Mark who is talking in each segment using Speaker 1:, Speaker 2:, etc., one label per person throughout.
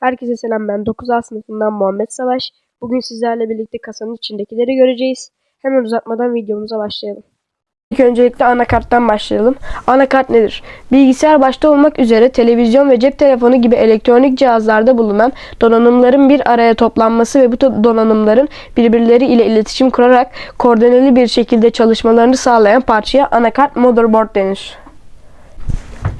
Speaker 1: Herkese selam ben 9A sınıfından Muhammed Savaş. Bugün sizlerle birlikte kasanın içindekileri göreceğiz. Hemen uzatmadan videomuza başlayalım. İlk öncelikle anakarttan başlayalım. Anakart nedir? Bilgisayar başta olmak üzere televizyon ve cep telefonu gibi elektronik cihazlarda bulunan donanımların bir araya toplanması ve bu donanımların birbirleri ile iletişim kurarak koordineli bir şekilde çalışmalarını sağlayan parçaya anakart motherboard denir.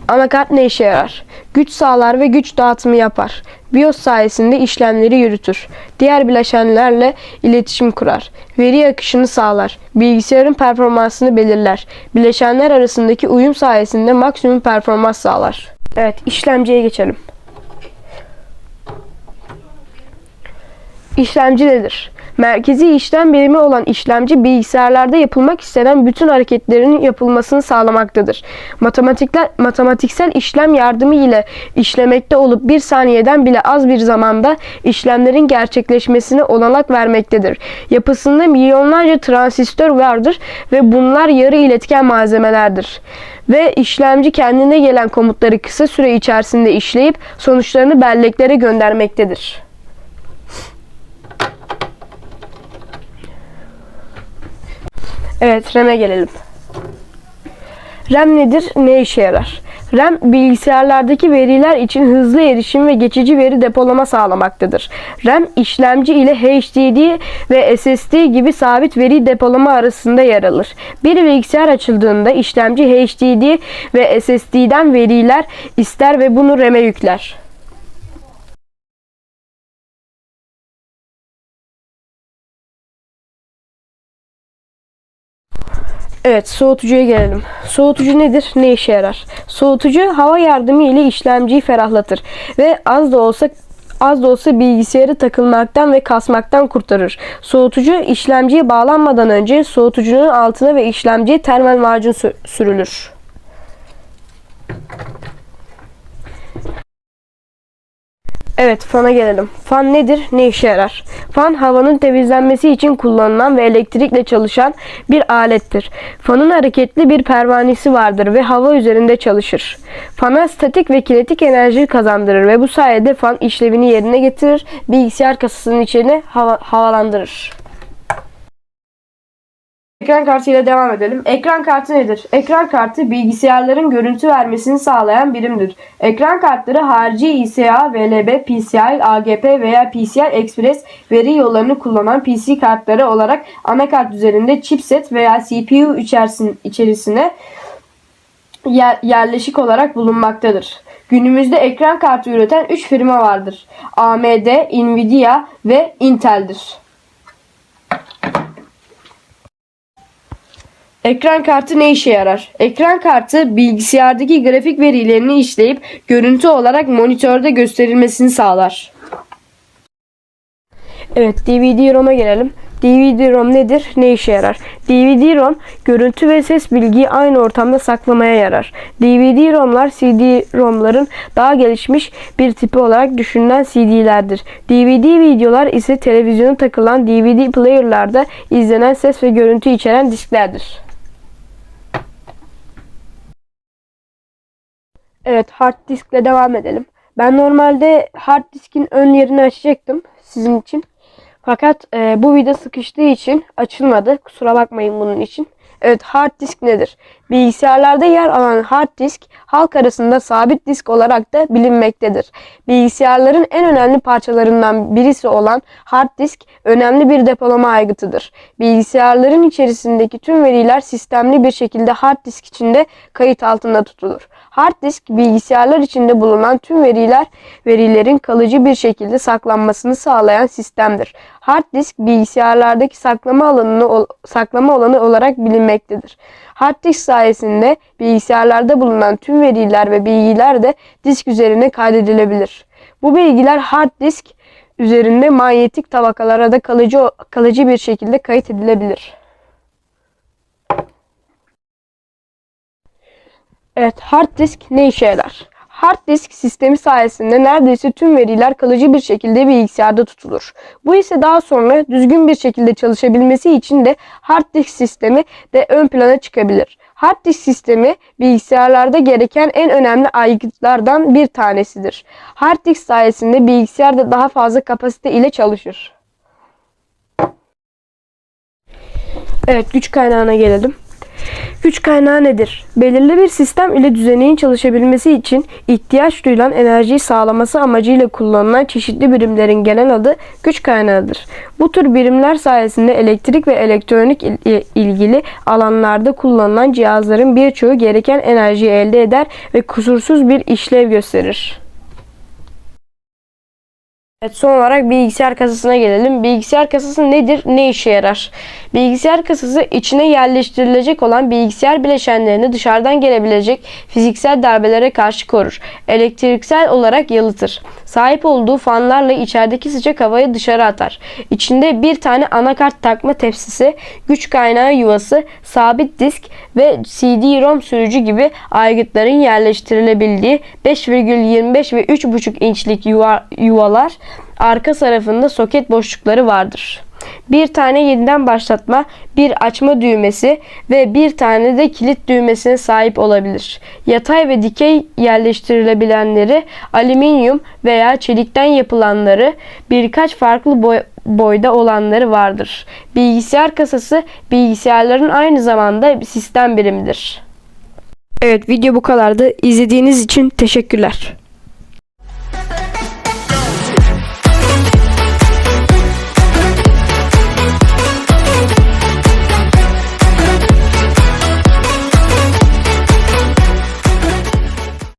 Speaker 1: Anakart ne işe yarar? Güç sağlar ve güç dağıtımı yapar. BIOS sayesinde işlemleri yürütür. Diğer bileşenlerle iletişim kurar. Veri akışını sağlar. Bilgisayarın performansını belirler. Bileşenler arasındaki uyum sayesinde maksimum performans sağlar. Evet, işlemciye geçelim. İşlemci nedir? Merkezi işlem birimi olan işlemci bilgisayarlarda yapılmak istenen bütün hareketlerin yapılmasını sağlamaktadır. Matematikler, matematiksel işlem yardımı ile işlemekte olup bir saniyeden bile az bir zamanda işlemlerin gerçekleşmesine olanak vermektedir. Yapısında milyonlarca transistör vardır ve bunlar yarı iletken malzemelerdir. Ve işlemci kendine gelen komutları kısa süre içerisinde işleyip sonuçlarını belleklere göndermektedir. Evet, RAM'e gelelim. RAM nedir? Ne işe yarar? RAM bilgisayarlardaki veriler için hızlı erişim ve geçici veri depolama sağlamaktadır. RAM işlemci ile HDD ve SSD gibi sabit veri depolama arasında yer alır. Bir bilgisayar açıldığında işlemci HDD ve SSD'den veriler ister ve bunu RAM'e yükler. Evet, soğutucuya gelelim. Soğutucu nedir? Ne işe yarar? Soğutucu hava yardımı ile işlemciyi ferahlatır ve az da olsa az da olsa bilgisayarı takılmaktan ve kasmaktan kurtarır. Soğutucu işlemciye bağlanmadan önce soğutucunun altına ve işlemciye termal macun sü- sürülür. Evet, fana gelelim. Fan nedir? Ne işe yarar? Fan havanın temizlenmesi için kullanılan ve elektrikle çalışan bir alettir. Fanın hareketli bir pervanesi vardır ve hava üzerinde çalışır. Fana statik ve kinetik enerji kazandırır ve bu sayede fan işlevini yerine getirir, bilgisayar kasasının içini hava- havalandırır. Ekran kartı ile devam edelim. Ekran kartı nedir? Ekran kartı bilgisayarların görüntü vermesini sağlayan birimdir. Ekran kartları harici ISA, VLB, PCI, AGP veya PCI Express veri yollarını kullanan PC kartları olarak anakart üzerinde chipset veya CPU içerisin, içerisine yer- yerleşik olarak bulunmaktadır. Günümüzde ekran kartı üreten 3 firma vardır. AMD, Nvidia ve Intel'dir. Ekran kartı ne işe yarar? Ekran kartı bilgisayardaki grafik verilerini işleyip görüntü olarak monitörde gösterilmesini sağlar. Evet DVD-ROM'a gelelim. DVD-ROM nedir? Ne işe yarar? DVD-ROM görüntü ve ses bilgiyi aynı ortamda saklamaya yarar. DVD-ROM'lar CD-ROM'ların daha gelişmiş bir tipi olarak düşünülen CD'lerdir. DVD videolar ise televizyona takılan DVD player'larda izlenen ses ve görüntü içeren disklerdir. Evet hard diskle devam edelim. Ben normalde hard diskin ön yerini açacaktım sizin için. Fakat e, bu video sıkıştığı için açılmadı. Kusura bakmayın bunun için. Evet hard disk nedir? Bilgisayarlarda yer alan hard disk halk arasında sabit disk olarak da bilinmektedir. Bilgisayarların en önemli parçalarından birisi olan hard disk önemli bir depolama aygıtıdır. Bilgisayarların içerisindeki tüm veriler sistemli bir şekilde hard disk içinde kayıt altında tutulur. Hard disk bilgisayarlar içinde bulunan tüm veriler verilerin kalıcı bir şekilde saklanmasını sağlayan sistemdir. Hard disk bilgisayarlardaki saklama alanını saklama alanı olarak bilinmektedir. Hard disk sayesinde bilgisayarlarda bulunan tüm veriler ve bilgiler de disk üzerine kaydedilebilir. Bu bilgiler hard disk üzerinde manyetik tabakalara da kalıcı kalıcı bir şekilde kayıt edilebilir. Evet, hard disk ne işe yarar? Hard disk sistemi sayesinde neredeyse tüm veriler kalıcı bir şekilde bilgisayarda tutulur. Bu ise daha sonra düzgün bir şekilde çalışabilmesi için de hard disk sistemi de ön plana çıkabilir. Hard disk sistemi bilgisayarlarda gereken en önemli aygıtlardan bir tanesidir. Hard disk sayesinde bilgisayar da daha fazla kapasite ile çalışır. Evet güç kaynağına gelelim. Güç kaynağı nedir? Belirli bir sistem ile düzeneğin çalışabilmesi için ihtiyaç duyulan enerjiyi sağlaması amacıyla kullanılan çeşitli birimlerin genel adı güç kaynağıdır. Bu tür birimler sayesinde elektrik ve elektronik il- ilgili alanlarda kullanılan cihazların birçoğu gereken enerjiyi elde eder ve kusursuz bir işlev gösterir. Evet, son olarak bilgisayar kasasına gelelim. Bilgisayar kasası nedir? Ne işe yarar? Bilgisayar kasası içine yerleştirilecek olan bilgisayar bileşenlerini dışarıdan gelebilecek fiziksel darbelere karşı korur. Elektriksel olarak yalıtır. Sahip olduğu fanlarla içerideki sıcak havayı dışarı atar. İçinde bir tane anakart takma tepsisi, güç kaynağı yuvası, sabit disk ve CD-ROM sürücü gibi aygıtların yerleştirilebildiği 5,25 ve 3,5 inçlik yuva- yuvalar arka tarafında soket boşlukları vardır. Bir tane yeniden başlatma, bir açma düğmesi ve bir tane de kilit düğmesine sahip olabilir. Yatay ve dikey yerleştirilebilenleri, alüminyum veya çelikten yapılanları, birkaç farklı boy- boyda olanları vardır. Bilgisayar kasası bilgisayarların aynı zamanda sistem birimidir. Evet video bu kadardı. İzlediğiniz için teşekkürler.